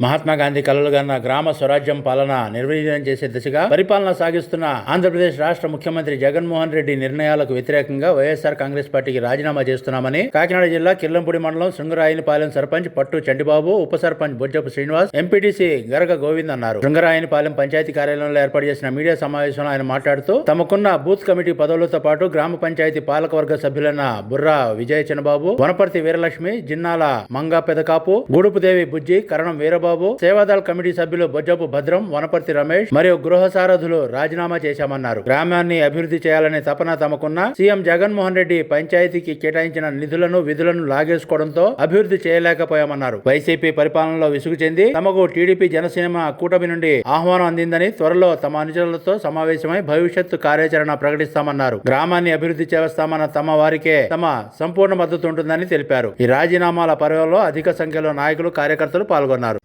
మహాత్మా గాంధీ కలలుగన్న గ్రామ స్వరాజ్యం పాలన నిర్వీర్యం చేసే దిశగా పరిపాలన సాగిస్తున్న ఆంధ్రప్రదేశ్ రాష్ట్ర ముఖ్యమంత్రి జగన్మోహన్ రెడ్డి నిర్ణయాలకు వ్యతిరేకంగా వైఎస్ఆర్ కాంగ్రెస్ పార్టీకి రాజీనామా చేస్తున్నామని కాకినాడ జిల్లా కిర్లంపూడి మండలం శృంగరాయనిపాలెం సర్పంచ్ పట్టు చండిబాబు ఉప సర్పంచ్ బొజ్జపు శ్రీనివాస్ ఎంపీటీసీ గరగ గోవింద్ అన్నారు. శృంగరాయనిపాలెం పంచాయతీ కార్యాలయంలో ఏర్పాటు చేసిన మీడియా సమావేశంలో ఆయన మాట్లాడుతూ తమకున్న బూత్ కమిటీ పదవులతో పాటు గ్రామ పంచాయతీ పాలకవర్గ సభ్యులైన బుర్రా విజయ చిన్నబాబు వనపర్తి వీరలక్ష్మి జిన్నాల మంగా పెదకాపు గూడుపుదేవి బుజ్జి కరణం వీరబాబు సేవాదళ కమిటీ సభ్యులు బొజ్జపు భద్రం వనపర్తి రమేష్ మరియు గృహ సారథులు రాజీనామా చేశామన్నారు. గ్రామాన్ని అభివృద్ధి చేయాలనే తపన తమకున్న సీఎం జగన్మోహన్ రెడ్డి పంచాయతీకి కేటాయించిన నిధులను విధులను లాగేసుకోవడంతో అభివృద్ధి చేయలేకపోయామన్నారు. వైసీపీ పరిపాలనలో విసుగు చెంది తమకు టీడీపీ జనసేన కూటమి నుండి ఆహ్వానం అందిందని త్వరలో తమ అనుచరులతో సమావేశమై భవిష్యత్తు కార్యాచరణ ప్రకటిస్తామన్నారు. గ్రామాన్ని అభివృద్ధి చేస్తామన్న తమ వారికే తమ సంపూర్ణ మద్దతు ఉంటుందని తెలిపారు. ఈ రాజీనామాల పర్వంలో అధిక సంఖ్యలో నాయకులు కార్యకర్తలు పాల్గొన్నారు.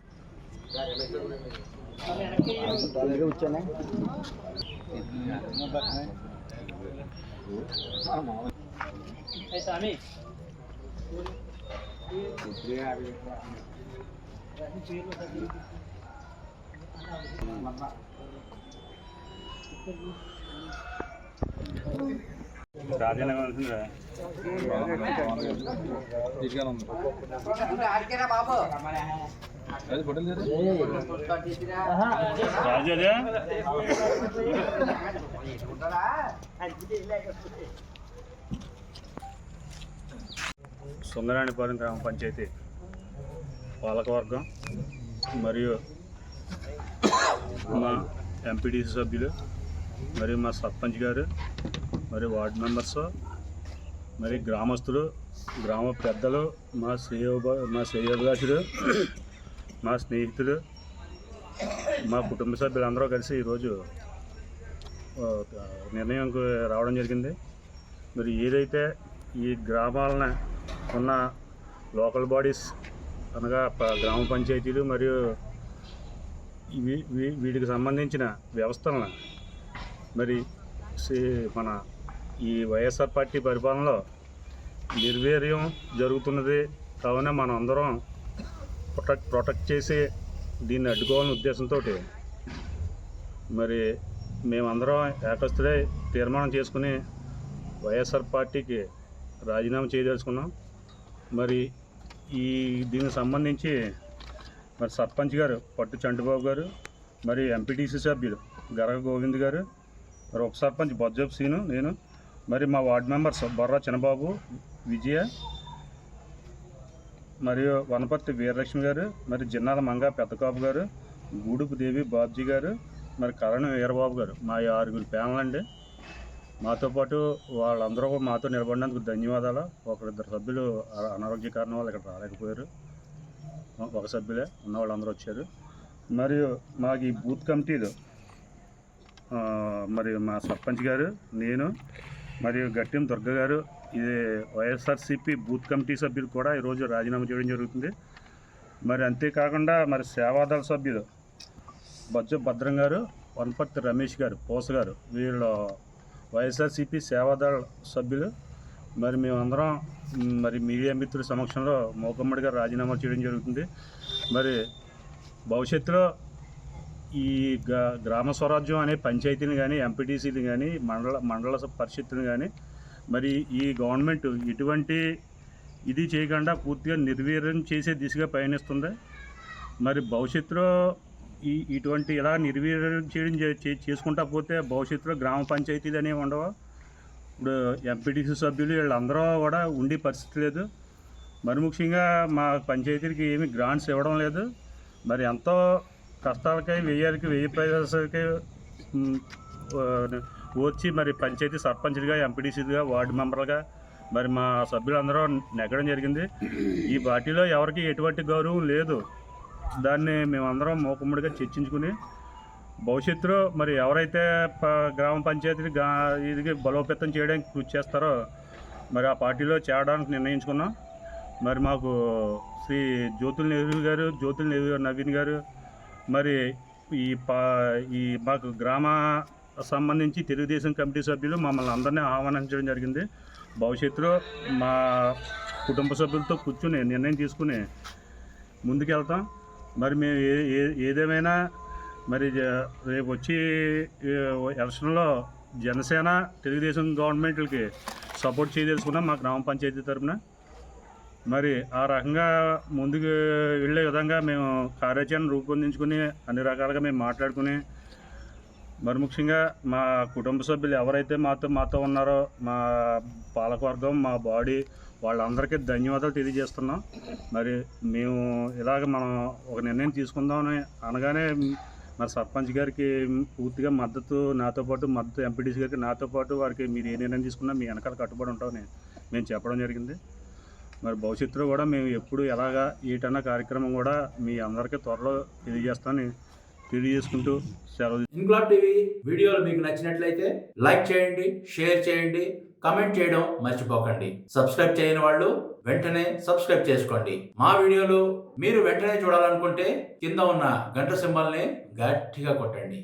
ডলারে উঠছে না Thank you. సుందరాణిపురం గ్రామ పంచాయతీ పాలకవర్గం మరియు మా ఎంపీటీసీ సభ్యులు మరియు మా సర్పంచ్ గారు మరి వార్డు మెంబర్స్ మరి గ్రామస్తులు గ్రామ పెద్దలు మా శ్రేయోభ మా శ్రేయోభిలాషులు మా స్నేహితులు మా కుటుంబ సభ్యులందరూ కలిసి ఈరోజు నిర్ణయంకు రావడం జరిగింది. మరి ఏదైతే ఈ గ్రామాలన ఉన్న లోకల్ బాడీస్ అనగా ప- గ్రామ పంచాయతీలు మరియు వీ- వీటికి సంబంధించిన వ్యవస్థలను మరి మన ఈ వైఎస్ఆర్ పార్టీ పరిపాలనలో నిర్వీర్యం జరుగుతున్నది. కావున మనం అందరం ప్రొటెక్ట్ ప్రొటెక్ట్ చేసి దీన్ని అడ్డుకోవాలనే ఉద్దేశంతో మరి మేమందరం ఏకస్తుడై తీర్మానం చేసుకుని వైఎస్ఆర్ పార్టీకి రాజీనామా చేయదలుచుకున్నాం. మరి ఈ దీనికి సంబంధించి మరి సర్పంచ్ గారు పట్టు చంటిబాబు గారు మరి ఎంపీటీసీ సభ్యులు గరగ గోవింద్ గారు మరి ఉప సర్పంచ్ బొజ్జబ్ సీను నేను మరి మా వార్డు మెంబర్స్ బొర్రా చిన్నబాబు విజయ మరియు వనపర్తి వీరలక్ష్మి గారు మరి జిన్నాల మంగ పెద్దకాపు గారు గూడుపు దేవి బాబ్జీ గారు మరి కరణ్ వీరబాబు గారు మా ఆరుగురు ప్యానల్ అండి మాతో పాటు వాళ్ళందరూ మాతో నిలబడినందుకు ధన్యవాదాలు. ఒకరిద్దరు సభ్యులు అనారోగ్య కారణం వాళ్ళు ఇక్కడ రాలేకపోయారు. ఒక సభ్యులే ఉన్న వాళ్ళందరూ వచ్చారు. మరియు మాకు ఈ బూత్ కమిటీలు మరి మా సర్పంచ్ గారు నేను మరియు గట్టిం దుర్గ గారు ఇది వైఎస్ఆర్సీపీ బూత్ కమిటీ సభ్యులు కూడా ఈరోజు రాజీనామా చేయడం జరుగుతుంది. మరి అంతేకాకుండా మరి సేవాదళ సభ్యులు బొజ్జ భద్రం గారు వనపర్తి రమేష్ గారు పోస గారు వీళ్ళు వైఎస్ఆర్సీపీ సేవాదళ సభ్యులు. మరి మేమందరం మరి మీడియా మిత్రుల సమక్షంలో మోకమ్మడిగా రాజీనామా చేయడం జరుగుతుంది. మరి భవిష్యత్తులో ఈ గ్రామ స్వరాజ్యం అనే పంచాయతీని కానీ ఎంపీటీసీని కానీ మండల మండల పరిషత్తుని కానీ మరి ఈ గవర్నమెంట్ ఇటువంటి ఇది చేయకుండా పూర్తిగా నిర్వీర్యం చేసే దిశగా పయనిస్తుంది. మరి భవిష్యత్తులో ఈ ఇటువంటి ఇలా నిర్వీర్యం చేయడం చే- చే- చేసుకుంటా పోతే భవిష్యత్తులో గ్రామ పంచాయతీలు అనేవి ఉండవు? ఇప్పుడు ఎంపీటీసీ సభ్యులు వీళ్ళందరూ కూడా ఉండే పరిస్థితి లేదు. మరి ముఖ్యంగా మా పంచాయతీలకి ఏమి గ్రాంట్స్ ఇవ్వడం లేదు. మరి ఎంతో కష్టాలకై వెయ్యాలకి వెయ్యి ప్రజలకి వచ్చి మరి పంచాయతీ సర్పంచ్లుగా ఎంపీటీసీలుగా వార్డు మెంబర్లుగా మరి మా సభ్యులందరూ నెగ్గడం జరిగింది. ఈ పార్టీలో ఎవరికి ఎటువంటి గౌరవం లేదు. దాన్ని మేమందరం మూకుమ్మడిగా చర్చించుకుని భవిష్యత్తులో మరి ఎవరైతే ప- గ్రామ పంచాయతీ ఇది బలోపేతం చేయడానికి కృషి చేస్తారో మరి ఆ పార్టీలో చేరడానికి నిర్ణయించుకున్నాం. మరి మాకు శ్రీ జ్యోతుల్ నెహ్రూ గారు జ్యోతుల్ నెహ్రూ నవీన్ గారు మరి ఈ పా ఈ మాకు గ్రామ సంబంధించి తెలుగుదేశం కమిటీ సభ్యులు మమ్మల్ని అందరినీ ఆహ్వానించడం జరిగింది. భవిష్యత్తులో మా కుటుంబ సభ్యులతో కూర్చుని నిర్ణయం తీసుకుని ముందుకెళ్తాం. మరి మేము ఏ ఏ- ఏదేమైనా మరి జ- రేపు వచ్చి ఎలక్షన్లో జనసేన తెలుగుదేశం గవర్నమెంట్లకి సపోర్ట్ చేయదలుచుకున్నాం మా గ్రామ పంచాయతీ తరఫున మరి ఆ రకంగా ముందుకు వెళ్ళే విధంగా మేము కార్యాచరణ రూపొందించుకుని అన్ని రకాలుగా మేము మాట్లాడుకుని మరి ముఖ్యంగా మా కుటుంబ సభ్యులు ఎవరైతే మాతో మాతో ఉన్నారో మా పాలకవర్గం మా బాడీ వాళ్ళందరికీ ధన్యవాదాలు తెలియజేస్తున్నాం. మరి మేము ఇలాగ మనం ఒక నిర్ణయం తీసుకుందామని అనగానే మరి సర్పంచ్ గారికి పూర్తిగా మద్దతు నాతో పాటు మద్దతు ఎంపీటీసీ గారికి నాతో పాటు వారికి మీరు ఏ నిర్ణయం తీసుకున్నా మీ వెనకాల కట్టుబడి ఉంటామని మేము చెప్పడం జరిగింది. మరి భవిష్యత్తులో కూడా మేము ఎప్పుడు ఎలాగా ఏటన్నా కార్యక్రమం కూడా మీ అందరికీ త్వరలో తెలియజేస్తామని తెలియజేసుకుంటూ సెలవు ఇన్క్లాబ్ టీవీ వీడియోలు మీకు నచ్చినట్లయితే లైక్ చేయండి షేర్ చేయండి కమెంట్ చేయడం మర్చిపోకండి. సబ్స్క్రైబ్ చేయని వాళ్ళు వెంటనే సబ్స్క్రైబ్ చేసుకోండి. మా వీడియోలు మీరు వెంటనే చూడాలనుకుంటే కింద ఉన్న గంట సింబల్ని గట్టిగా కొట్టండి.